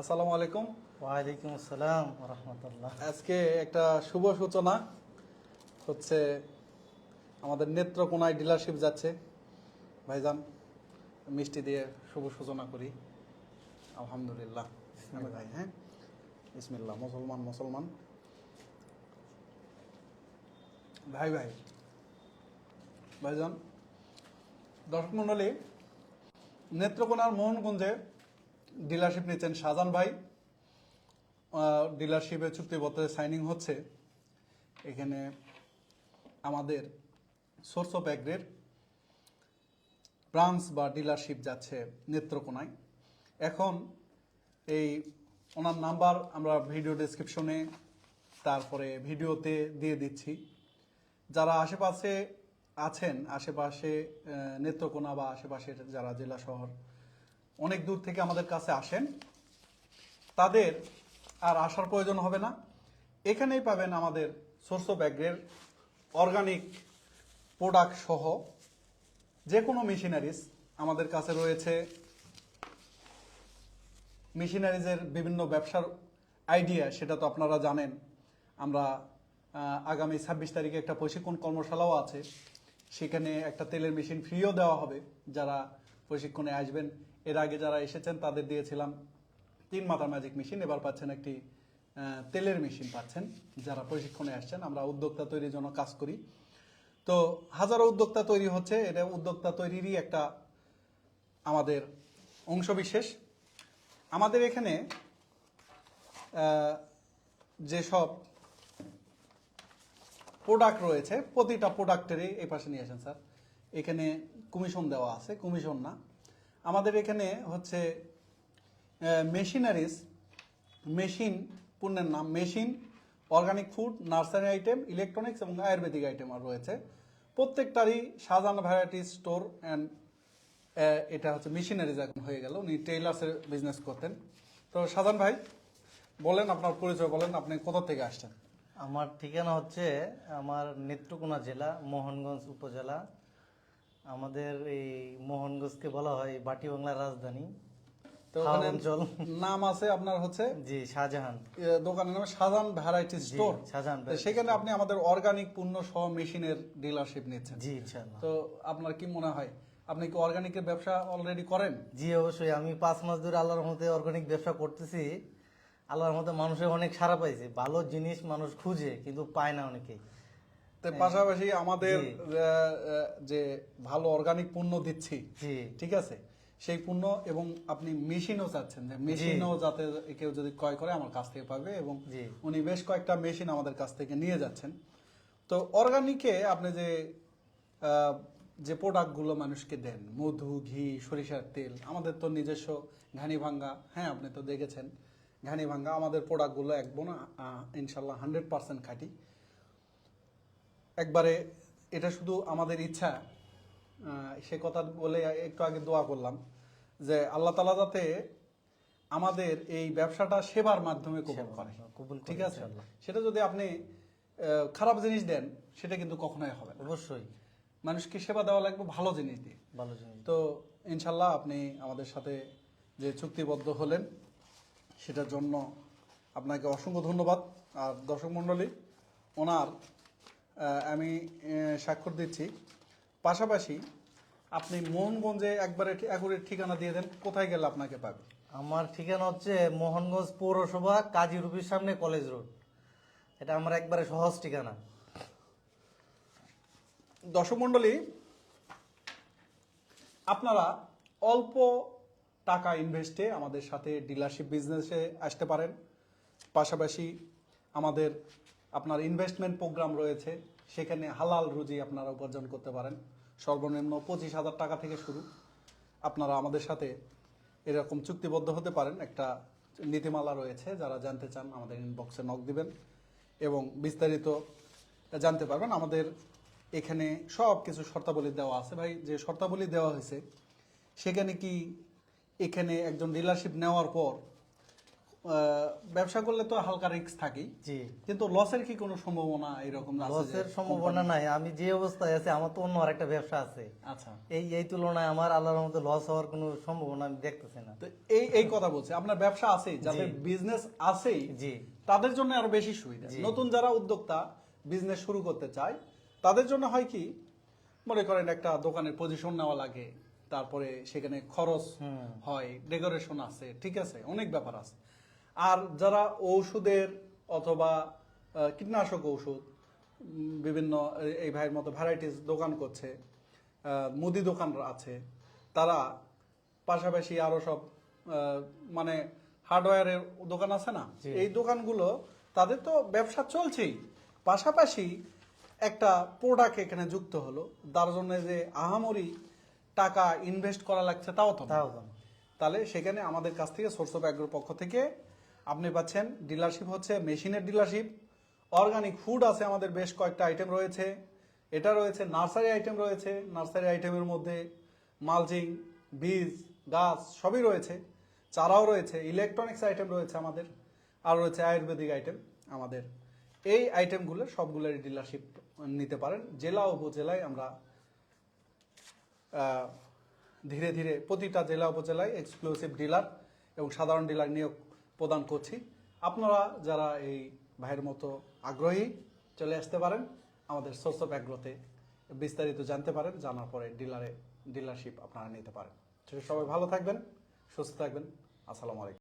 আসসালামু আলাইকুম। ওয়ালাইকুম আসসালাম রহমতুল্লাহ আজকে একটা শুভ সূচনা হচ্ছে আমাদের নেত্রকোনায় ডিলারশিপ যাচ্ছে। ভাইজান মিষ্টি দিয়ে শুভ সূচনা করি। আলহামদুলিল্লাহ। ভাই হ্যাঁ? বিসমিল্লাহ মুসলমান মুসলমান। ভাই ভাই ভাইজান দর্শক মণ্ডলী নেত্রকোনার মোহনগঞ্জে ডিলারশিপ নিচ্ছেন শাহজান ভাই। ডিলারশিপে চুক্তিপত্রে সাইনিং হচ্ছে। এখানে আমাদের সোর্স অফ অ্যাগ্রের ব্রাঞ্চ বা ডিলারশিপ যাচ্ছে নেত্রকোনায়। এখন এই ওনার নাম্বার আমরা ভিডিও ডিসক্রিপশনে তারপরে ভিডিওতে দিয়ে দিচ্ছি। যারা আশেপাশে আছেন, আশেপাশে নেত্রকোনা বা আশেপাশের যারা জেলা শহর অনেক দূর থেকে আমাদের কাছে আসেন। তাদের আর আসার প্রয়োজন হবে না। এখানেই পাবেন আমাদের সোর্স অফ অর্গানিক প্রোডাক্ট সহ যে কোনো মেশিনারিজ আমাদের কাছে রয়েছে। মেশিনারিজের বিভিন্ন ব্যবসার আইডিয়া, সেটা তো আপনারা জানেন। আমরা আগামী ছাব্বিশ তারিখে একটা প্রশিক্ষণ কর্মশালাও আছে। সেখানে একটা তেলের মেশিন ফ্রিও দেওয়া হবে। যারা প্রশিক্ষণে আসবেন এর আগে যারা এসেছেন, তাদের দিয়েছিলাম তিন মাথার ম্যাজিক মেশিন এবার পাচ্ছেন একটি তেলের মেশিন পাচ্ছেন, যারা প্রশিক্ষণে আসছেন, আমরা উদ্যোক্তা তৈরির জন্য কাজ করি। তো হাজারো উদ্যোক্তা তৈরি হচ্ছে, এটা উদ্যোক্তা তৈরিরই একটা আমাদের অংশবিশেষ। আমাদের এখানে যেসব প্রোডাক্ট রয়েছে, প্রতিটা প্রোডাক্টেরই এই পাশে নিয়ে আসেন, স্যার। এখানে কমিশন দেওয়া আছে কমিশন না। আমাদের এখানে হচ্ছে মেশিনারিজ, মেশিন, পণ্যের নাম machine, organic food, nursery item, electronics এবং আয়ুর্বেদিক আইটেম আর রয়েছে। প্রত্যেকটারই সাজান ভ্যারাইটি স্টোর অ্যান্ড এটা হচ্ছে মেশিনারিজ এখন হয়ে গেল। উনি টেইলার্সের বিজনেস করতেন। তো সাজান ভাই, বলেন আপনার পরিচয় বলেন, আপনি কোথা থেকে আসছেন? আমার ঠিকানা হচ্ছে আমার নেত্রকোনা জেলা, মোহনগঞ্জ উপজেলা আমাদের এই মোহনগঞ্জকে বলা হয় বাটি বাংলার রাজধানী। তো ওখানে অঞ্চল। নাম আছে আপনার হচ্ছে? জি শাহজাহান। দোকানের নাম সাজান ভ্যারাইটি স্টোর শাহজাহান সেখানে আপনি আমাদের অর্গানিক পণ্য সহ মেশিনের ডিলারশিপ নিচ্ছেন। জি তো আপনার কি মনে হয়? আপনি কি অর্গানিকের ব্যবসা অলরেডি করেন? জি অবশ্যই। আমি পাঁচ মাস ধরে আল্লাহর মধ্যে অর্গানিক ব্যবসা করতেছি। আল্লাহর মধ্যে মানুষের অনেক সারা পাইছে। ভালো জিনিস মানুষ খুঁজে কিন্তু পায় না অনেকেই তো পাশাপাশি আমাদের যে ভালো অর্গানিক পণ্য দিচ্ছি ঠিক আছে? সেই পণ্য এবং আপনি মেশিনও চাচ্ছেন যে মেশিনও যাতে কেউ যদি ক্রয় করে আমার কাছ থেকে পাবে এবং উনি বেশ কয়েকটা মেশিন আমাদের কাছ থেকে নিয়ে যাচ্ছেন। তো অর্গানিকে আপনি যে আহ, যে প্রোডাক্টগুলো মানুষকে দেন মধু ঘি সরিষার তেল আমাদের তো নিজস্ব ঘানি ভাঙ্গা হ্যাঁ আপনি তো দেখেছেন ঘানি ভাঙ্গা আমাদের প্রোডাক্টগুলো একদম ইনশাল্লাহ হান্ড্রেড পার্সেন্ট খাঁটি। একবারে এটা শুধু আমাদের ইচ্ছা সে কথা বলে একটু আগে দোয়া করলাম যে আল্লাহ তালা যাতে আমাদের এই ব্যবসাটা সেবার মাধ্যমে কবুল করে। কবুল ঠিক আছে? সেটা যদি আপনি খারাপ জিনিস দেন সেটা কিন্তু কখনোই হবে অবশ্যই। মানুষকে সেবা দেওয়া লাগবে ভালো জিনিস দিয়ে। ভালো জিনিস তো ইনশাল্লাহ আপনি আমাদের সাথে যে চুক্তিবদ্ধ হলেন সেটার জন্য আপনাকে অসংখ্য ধন্যবাদ। আর দর্শক মণ্ডলী ওনার আমি স্বাক্ষর দিচ্ছি। পাশাপাশি আপনি মোহনগঞ্জে একবারে একুরের ঠিকানা দিয়ে দেন কোথায় গেলে আপনাকে পাবে? আমার ঠিকানা হচ্ছে মোহনগঞ্জ পৌরসভা কাজী রুবির সামনে কলেজ রোড। এটা আমার একবারে সহজ ঠিকানা। দর্শক মণ্ডলী আপনারা অল্প টাকা ইনভেস্টে আমাদের সাথে ডিলারশিপ বিজনেসে আসতে পারেন। পাশাপাশি আমাদের আপনার ইনভেস্টমেন্ট প্রোগ্রাম রয়েছে। সেখানে হালাল রুজি আপনারা উপার্জন করতে পারেন। সর্বনিম্ন পঁচিশ হাজার টাকা থেকে শুরু। আপনারা আমাদের সাথে এরকম চুক্তিবদ্ধ হতে পারেন। একটা নীতিমালা রয়েছে, যারা জানতে চান আমাদের ইনবক্সে নক দিবেন এবং বিস্তারিত জানতে পারবেন। আমাদের এখানে সব কিছু শর্তাবলী দেওয়া আছে। ভাই, যে শর্তাবলী দেওয়া হয়েছে, সেখানে কি এখানে একজন ডিলারশিপ নেওয়ার পর ব্যবসা করলে তো হালকা রিস্ক থাকেই। জি। কিন্তু লসের কি কোনো সম্ভাবনা এরকম লসের সম্ভাবনা নাই। আমি যে অবস্থায় আছি আমার তো অন্য আরেকটা ব্যবসা আছে। আচ্ছা। এই এই তুলনায় আমার আল্লাহর মধ্যে লস হওয়ার কোনো সম্ভাবনা আমি দেখতেছি না। তো এই এই কথা বলছি। আপনার ব্যবসা আছেই যাদের বিজনেস আছেই জি। তাদের জন্য আরও বেশি সুবিধা। নতুন যারা উদ্যোক্তা বিজনেস শুরু করতে চায় তাদের জন্য হয় কি মনে করেন একটা দোকানের পজিশন নেওয়া লাগে তারপরে সেখানে খরচ। হয় ডেকোরেশন আছে ঠিক আছে অনেক ব্যাপার আছে। আর যারা ঔষধের অথবা কীটনাশক ঔষধ বিভিন্ন এই- ভাইয়ের মতো ভ্যারাইটিস দোকান করছে মুদি দোকান আছে তারা পাশাপাশি আরও সব মানে হার্ডওয়্যারের দোকান আছে না? এই দোকানগুলো তাদের তো ব্যবসা চলছেই। পাশাপাশি একটা প্রোডাক্ট এখানে যুক্ত হলো তার জন্য যে আহামরি টাকা ইনভেস্ট করা লাগছে তাও তো তাও তাহলে সেখানে আমাদের কাছ থেকে সোর্স অফ অ্যাগ্রোর পক্ষ থেকে আপনি পাচ্ছেন ডিলারশিপ হচ্ছে মেশিনের ডিলারশিপ। অর্গানিক ফুড আছে আমাদের বেশ কয়েকটা আইটেম রয়েছে। এটা রয়েছে নার্সারি আইটেম রয়েছে। নার্সারি আইটেমের মধ্যে মালচিং, বীজ, গাছ সবই রয়েছে। চারাও রয়েছে। ইলেকট্রনিক্স আইটেম রয়েছে আমাদের। আর রয়েছে আয়ুর্বেদিক আইটেম আমাদের। এই আইটেমগুলো সবগুলোর ডিলারশিপ নিতে পারেন। জেলা উপজেলায় আমরা ধীরে ধীরে প্রতিটা জেলা উপজেলায় এক্সক্লুসিভ ডিলার এবং সাধারণ ডিলার নিয়োগ প্রদান করছি। আপনারা যারা এই ভাইয়ের মতো আগ্রহী চলে আসতে পারেন, আমাদের সোর্স অফ অ্যাগ্রোতে বিস্তারিত জানতে পারেন, জানার পরে ডিলারে ডিলারশিপ আপনারা নিতে পারেন। সবাই ভালো থাকবেন, সুস্থ থাকবেন। আসসালামু আলাইকুম।